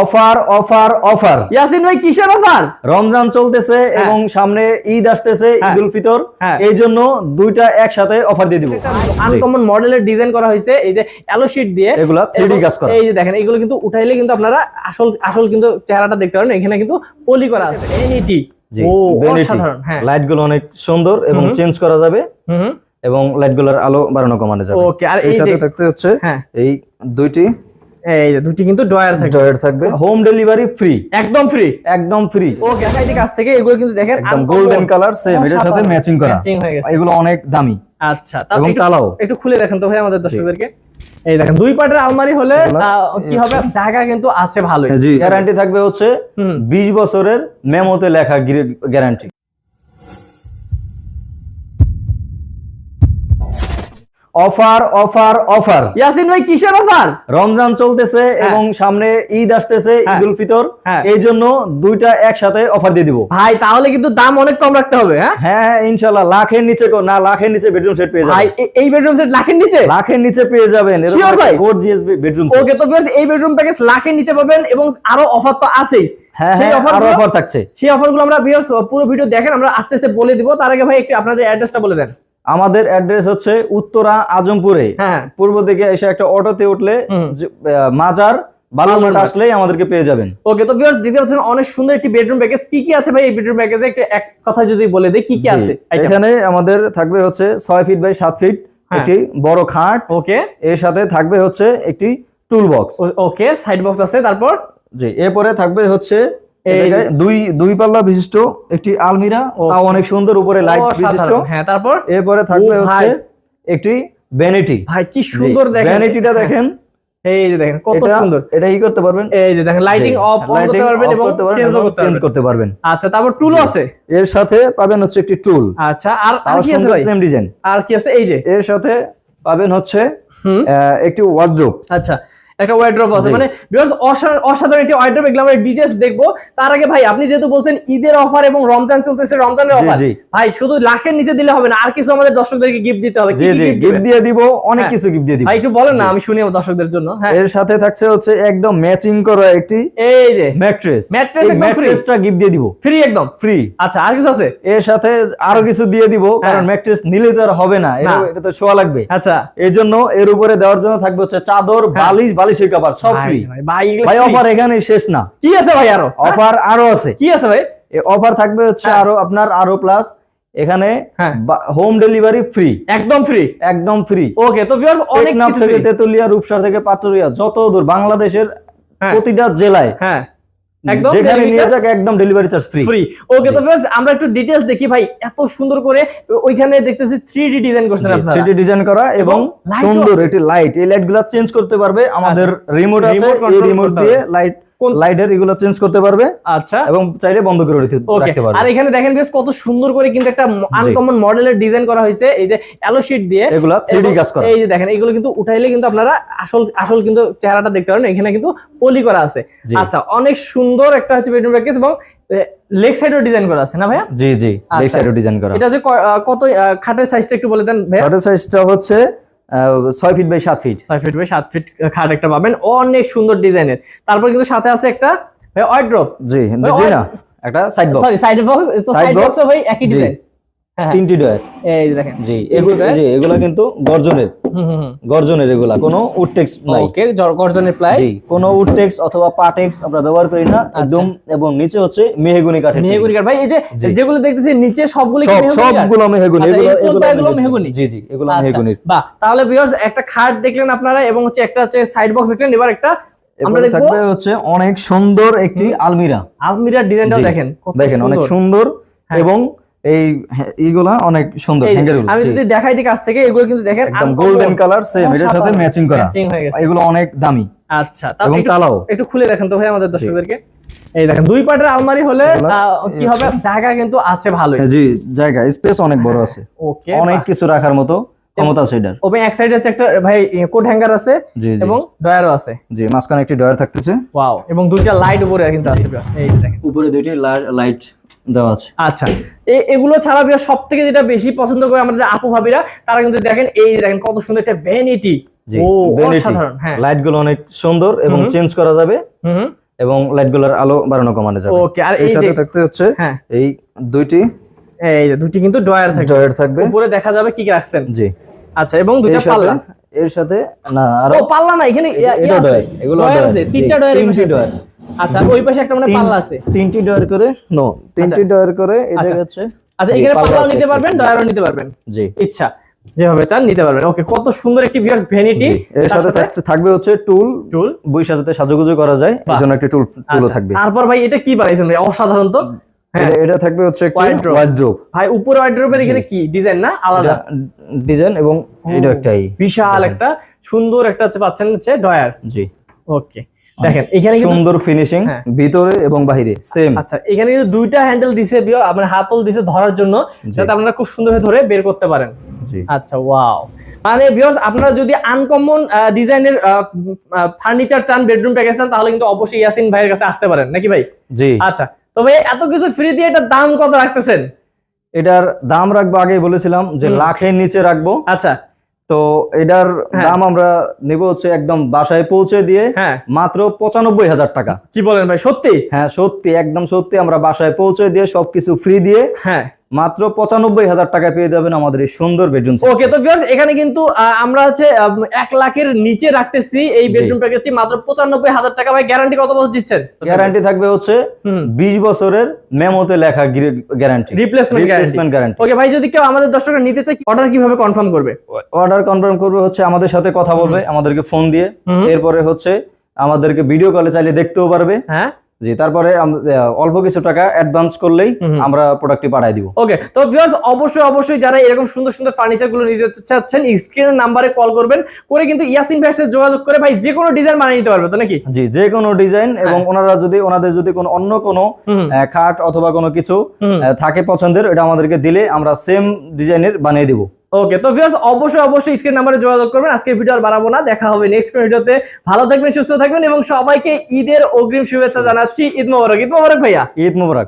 Offer offer offer. Yasin ভাই কিসের offer? Ramzan চলতেছে এবং সামনে ঈদ আসতেছে হ্যাঁ। ঈদ উল ফিতর। হ্যাঁ। এই জন্য দুইটা একসাথে অফার দিয়ে দিব। আনকমন মডেলের ডিজাইন করা হয়েছে এই যে অ্যালো শিট দিয়ে। এগুলা 3D কাজ করা। এই যে দেখেন এগুলো কিন্তু উঠাইলে কিন্তু আপনারা আসল আসল কিন্তু চেহারাটা দেখতে পারেন এখানে কিন্তু পলি করা আছে এনইটি ও অসাধারণ হ্যাঁ। লাইটগুলো অনেক সুন্দর এবং চেঞ্জ করা যাবে। হুম এবং লাইটগুলোর আলো বাড়ানো কমানো যাবে। ওকে আর এই সাথে থাকতে হচ্ছে হ্যাঁ। এই দুইটি। এই দুটি কিন্তু ড্রয়ার থাকে জয়ের থাকবে। হোম ডেলিভারি ফ্রি একদম ফ্রি একদম ফ্রি ওকে কাছ থেকে এগুলো কিন্তু দেখেন একদম গোল্ডেন কালার সেম এটার সাথে ম্যাচিং করা। হয়ে। এগুলো অনেক দামি। আচ্ছা এবং একটু- কালাও একটু খুলে দেখেন তো ভাই আমাদের দর্শকদেরকে। এই দেখেন দুই পাটের আলমারি হলে কি হবে? জায়গা কিন্তু আছে ভালোই। গ্যারান্টি থাকবে হচ্ছে হুম। 20 বছরের মেমোতে লেখা guarantee offer offer offer. Yasin ভাই কিসের অফার? রমজান চলতেছে এবং সামনে ঈদ আসতেছে হ্যাঁ। ঈদ উল ফিতর। হ্যাঁ। এই জন্য দুইটা একসাথে অফার দিয়ে দিব। ভাই তাহলে কিন্তু দাম অনেক কম রাখতে হবে হ্যাঁ? হ্যাঁ হ্যাঁ ইনশাল্লাহ। লাখের নিচে কো- না লাখের নিচে বেডরুম সেট পেয়ে যাবেন। এ- এই বেডরুম সেট লাখের নিচে? লাখের নিচে পেয়ে যাবেন। Sure ভাই? Four GS bedroom set okay তো ভিউয়ার্স এই বেডরুম প্যাকেজ লাখের নিচে পাবেন এবং আরও অফার তো আছেই। হ্যাঁ সেই হ্যাঁ অফার থাকছে। সেই অফারগুলো আমরা পুরো ভিডিও দেখেন আমরা আস্তে আস্তে বলে দিব। তার আগে ভাই একটু আপনাদের অ্যাড্রেসটা বলে দেন। আমাদের অ্যাড্রেস হচ্ছে উত্তরা আজমপুরে। হ্যাঁ। পূর্ব দিকে এসে একটা অটোতে উঠলে মাজার বালুরঘাট। আসলেই আমাদেরকে পেয়ে যাবেন। ওকে তো ভিউয়ার্স দেখতে পাচ্ছেন অনেক সুন্দর একটি বেডরুম প্যাকেজ কি কি আছে ভাই এই বেডরুম প্যাকেজে একটু এক কথা যদি বলে দেই কি কি আছে এখানে আমাদের থাকবে হচ্ছে ছয় ফিট বাই সাত ফিট। একটি বড় খাট। ওকে। এর সাথে থাকবে হচ্ছে একটি tool box okay side box আছে তারপর? জি এরপরে থাকবে হচ্ছে দুই দুই পাল্লা বিশিষ্ট একটি আলমিরা তাও অনেক সুন্দর উপরে লাইট বিশিষ্ট। হ্যাঁ তারপর? এরপরে থাকবে হচ্ছে। একটি ভ্যানিটি ভাই কি সুন্দর দেখেন। ভ্যানিটিটা দেখেন। এই যে দেখেন কত সুন্দর। এটা কি করতে পারবেন? এই যে দেখেন লাইটিং অফ অন করতে পারবেন এবং চেঞ্জও করতে পারবেন। আচ্ছা তারপর টুলও আছে? এর সাথে পাবেন হচ্ছে একটি টুল আচ্ছা আর আর কি আছে ভাই? সেম ডিজাইন আর কি আছে? এই যে। এর সাথে পাবেন হচ্ছে একটি ওয়ার্ড্রোপ আচ্ছা একটা ওয়াইড্রপ আছে। মানে ভিউয়ার্স অসাধারণ একটি ওয়াইড্রপ এগুলো আমরা ডিটেইলস দেখব। তার আগে ভাই আপনি যেহেতু বলছেন ঈদের অফার এবং রমজান চলতেছে রমজানের অফার ভাই শুধু লাখের নিচে দিলে হবে না আর কিছু আমাদের দর্শকদেরকে গিফট দিতে হবে। কি জি কি জি গিফট দিয়ে দিব অনেক হ্যাঁ। কিছু গিফট দিয়ে দিব। ভাই একটু বলেন না আমি শুনি আমার দর্শকদের জন্য। হ্যাঁ। এর সাথে থাকছে হচ্ছে একদম ম্যাচিং করা একটি এই যে ম্যাট্রেস Mattress একদম free? ম্যাট্রেসটা গিফট দিয়ে দিব। ফ্রি একদম। ফ্রি আচ্ছা আর কিছু আছে? এর সাথে আরও কিছু দিয়ে দিব কারণ হ্যাঁ। ম্যাট্রেস নিলে তো আর হবে না। এটা তো শোয়া লাগবে। আচ্ছা। এই জন্য এর উপরে দেওয়ার জন্য থাকবে হচ্ছে চাদর বালিশ বালিশের কভার সব ফ্রি ভাই, ভাই? অফার এখানে শেষ না। কি আছে ভাই আরও? অফার আরও আছে। কি আছে ভাই? অফার থাকবে হচ্ছে হ্যাঁ। আরও আপনার আরও প্লাস এখানে। হোম ডেলিভারি ফ্রি একদম ফ্রি একদম ফ্রি ওকে তো ভিউয়ার্স অনেক নাম থেকে তেতুলিয়া রূপসার থেকে পাটুরিয়া যত দূর বাংলাদেশের হ্যাঁ। প্রতিটা জেলায় হ্যাঁ। একদম যেখানে নিয়ে যাক একদম delivery charge free free okay তো আমরা একটু ডিটেইলস দেখি ভাই এত সুন্দর করে ওইখানে দেখতেছি 3D ডিজাইন করছেন আপনারা। সিটি ডিজাইন করা এবং সুন্দর আছে। একটি লাইট এই লাইটগুলা চেঞ্জ করতে পারবে আমাদের রিমোট আছে এই রিমোট দিয়ে লাইট লাইটের এগুলো চেঞ্জ করতে পারবে আচ্ছা। এবং চাইলে বন্ধ করে রাখতে পারবে। আর এখানে দেখেন বেশ কত সুন্দর করে কিন্তু একটা আনকমন মডেলের ডিজাইন করা হয়েছে। এই যে অ্যালো শিট দিয়ে এগুলা 3D কাজ করা। এই যে দেখেন এগুলো কিন্তু উঠাইলে কিন্তু আপনারা আসল আসল কিন্তু চেহারাটা দেখতে পারেন এখানে কিন্তু পলি করা আছে। আচ্ছা অনেক সুন্দর একটা হচ্ছে বেডরুম প্যাকেজ এবং লেগ সাইডও ডিজাইন করা আছে না ভাইয়া? জি জি। লেগ সাইডে ডিজাইন করা। এটা হচ্ছে কত খাটের সাইজটা একটু বলে দেন ভাইয়া। শর্টের সাইজটা হচ্ছে ছয় ফিট বাই সাত ফিট ছয় ফিট বাই সাত ফিট খাট একটা পাবেন। অনেক সুন্দর ডিজাইনের। তারপর কিন্তু সাথে আছে একটা অয়ড্রপ জি জি না। একটা side box sorry side box side? Box ভাই একই ডিজাইন তিনটি ডয়ার এই দেখেন। জি এগুলো জি এগুলা কিন্তু গর্জনের। হুম হুম হুম। গর্জনের এগুলা কোনো উডটেক্স নাই। ওকে গর্জনের প্লাই। জি কোনো উডটেক্স অথবা পাটেক্স আমরা ব্যবহার করি না। একদম এবং নিচে হচ্ছে মেহগুনি কাঠের আচ্ছা। মেহগুনি কাঠ। ভাই এই যে যেগুলো দেখতেছি নিচে সবগুলো মেহগনি? সবগুলো মেহগুনি আচ্ছা, এগুলো এগুলো মেহগনি? জি জি এগুলো আচ্ছা, মেহগুনির বাহ তাহলে ভিউয়ার্স একটা খাট দেখলেন আপনারা এবং হচ্ছে একটা হচ্ছে সাইড বক্স দেখলেন। এবার একটা আমরা থাকবে হচ্ছে অনেক সুন্দর একটি আলমিরা। আলমিরার ডিজাইনটাও দেখেন দেখেন অনেক সুন্দর। সুন্দর হ্যাঁ। এবং এই হ্যাঁ, এইগুলা অনেক সুন্দর এই যে, হ্যাঙ্গার আমি যদি দেখাই দিই কাছ থেকে এগুলো কিন্তু দেখেন একদম গোল্ডেন কালার সেম এটার সাথে ম্যাচিং করা। হয়ে। এগুলো অনেক দামি। আচ্ছা এবং একটু- একটু খুলে দেখেন তো ভাই আমাদের দর্শকদেরকে। এই দেখেন দুই পাটের আলমারি হলে আহ, কি হবে? জায়গা কিন্তু আছে ভালোই। জি জায়গা স্পেস অনেক বড় আছে। ওকে অনেক কিছু রাখার মতো ক্ষমতা আছে এটার। ওপেন এক সাইডে হচ্ছে একটা ভাই কোট হ্যাঙ্গার আছে এবং ডয়ারও আছে। জি মাঝখানে একটি ডয়ার থাকতেছে। ওয়াও এবং দুইটা লাইট উপরে কিন্তু আছে। এই দেখেন। উপরে দুইটি লাইট দেওয়া আছে। আচ্ছা এ- এগুলো ছাড়া সব থেকে যেটা বেশি পছন্দ করে আমাদের আপু ভাবিরা তারা কিন্তু দেখেন এই দেখেন কত সুন্দর একটা ভ্যানিটি ও অসাধারণ হ্যাঁ। লাইটগুলো অনেক সুন্দর এবং চেঞ্জ করা যাবে হুম এবং লাইটগুলোর আলো বাড়ানো কমানো যাবে। ওকে আর এই সাথে থাকতে হচ্ছে হ্যাঁ। এই দুইটি। এই দুটি কিন্তু ড্রয়ার থাকবে। জয়ের থাকবে। উপরে দেখা যাবে কি কি রাখছেন। জি। আচ্ছা এবং দুইটা পাল্লা। এর সাথে না আরও ও পাল্লা না এখানে এটা এগুলো ডয়ার তিনটা ডয়ার ডয়ার। আচ্ছা ওই পাশে একটা মানে পাল্লা আছে। তিনটি ডয়ার করে নো তিনটি ডয়ার করে এই আচ্ছা। জায়গা হচ্ছে আচ্ছা এখানে পাল্লাও নিতে পারবেন ডয়ারও নিতে পারবেন। জি। ইচ্ছা যেভাবে চান নিতে পারবেন। ওকে কত সুন্দর একটি ভিউয়ার্স ভ্যানিটি এর সাথে থাকবে হচ্ছে টুল টুল বই সাজাতে সাজুগুজু করা যায় এর জন্য একটা টুল টুলও থাকবে আচ্ছা, তারপর ভাই এটা কি বানাইছেন ভাই? অসাধারণ তো। হ্যাঁ। এটা- থাকবে হচ্ছে একটা। ওয়ার্ড্রোব ভাই উপর ওয়ার্ড্রোবের এখানে কি? ডিজাইন না? আলাদা? ডিজাইন এবং এটা একটাই বিশাল একটা সুন্দর একটা হচ্ছে পাচ্ছেন হচ্ছে ডয়ার জি। ওকে দেখেন এখানে সুন্দর ফিনিশিং হ্যাঁ। ভিতরে এবং বাইরে সেম আচ্ছা এখানে কিন্তু দুইটা হ্যান্ডেল দিছে বিও আপনার হাতল দিছে ধরার জন্য যাতে আপনারা খুব সুন্দরভাবে ধরে বের করতে পারেন। আচ্ছা ওয়াও মানে ভিউয়ার্স আপনারা যদি আনকমন ডিজাইনের ফার্নিচার চান বেডরুম প্যাকেজ চান তাহলে কিন্তু অবশ্যই ইয়াসিন ভাইয়ের কাছে আসতে পারেন নাকি ভাই? জি। আচ্ছা তো ভাই এত কিছু ফ্রি দিয়ে এটার দাম কত রাখতেছেন? এটার দাম রাখব আগে বলেছিলাম যে লাখের নিচে রাখব। আচ্ছা। তো এটার হ্যাঁ। দাম আমরা নেব হচ্ছে একদম বাসায় পৌঁছে দিয়ে হ্যাঁ। মাত্র পঁচানব্বই হাজার টাকা। কি বলেন ভাই সত্যি? হ্যাঁ সত্যি একদম সত্যি আমরা বাসায় পৌঁছে দিয়ে সবকিছু ফ্রি দিয়ে হ্যাঁ। মাত্র পঁচানব্বই হাজার টাকা পেয়ে যাবেন আমাদের এই সুন্দর বেডরুম ওকে তো ভিউয়ার্স এখানে কিন্তু আমরা হচ্ছে এক লাখের নিচে রাখতেছি এই বেডরুম প্যাকেজটি মাত্র পঁচানব্বই হাজার টাকা ভাই গ্যারান্টি কত বছর দিচ্ছেন? গ্যারান্টি থাকবে হচ্ছে বিশ বছরের মেমোতে লেখা গ্যারান্টি রিপ্লেসমেন্ট গ্যারান্টি ওকে ভাই যদি কেউ আমাদের দর্শকরা নিতে চায় অর্ডার কীভাবে কনফার্ম করবে? অর্ডার কনফার্ম করবে হচ্ছে আমাদের সাথে কথা বলবে আমাদেরকে ফোন দিয়ে। এরপরে হচ্ছে আমাদেরকে ভিডিও কলে চাইলে দেখতেও পারবে। হ্যাঁ। জি তারপরে অল্প কিছু টাকা অ্যাডভান্স করলেই। আমরা প্রোডাক্টটি পাঠিয়ে দিব। ওকে তো ভিউয়ার্স অবশ্যই অবশ্যই যারা এরকম সুন্দর সুন্দর ফার্নিচারগুলো নিতে চাচ্ছেন স্ক্রিনের নাম্বারে কল করবেন। করে কিন্তু ইয়াসিন ভাইয়ের সাথে যোগাযোগ করে ভাই যে কোনো ডিজাইন বানিয়ে নিতে পারবে তো নাকি? জি যে কোনো ডিজাইন এবং হ্যাঁ। ওনারা যদি ওনাদের যদি কোনো অন্য কোনো খাট অথবা কোনো কিছু থাকে পছন্দের এটা আমাদেরকে দিলে আমরা সেম ডিজাইনের বানিয়ে দিব। ওকে তো ভিউয়ার্স অবশ্যই অবশ্যই স্ক্রিন নাম্বারে যোগাযোগ করবেন। আজকের ভিডিও আর বাড়াবো না, দেখা হবে নেক্সট ভিডিওতে ভালো থাকবেন, সুস্থ থাকবেন এবং সবাইকে ঈদের অগ্রিম শুভেচ্ছা জানাচ্ছি। ঈদ মোবারক ঈদ মোবারক ভাইয়া। ঈদ মুবারক।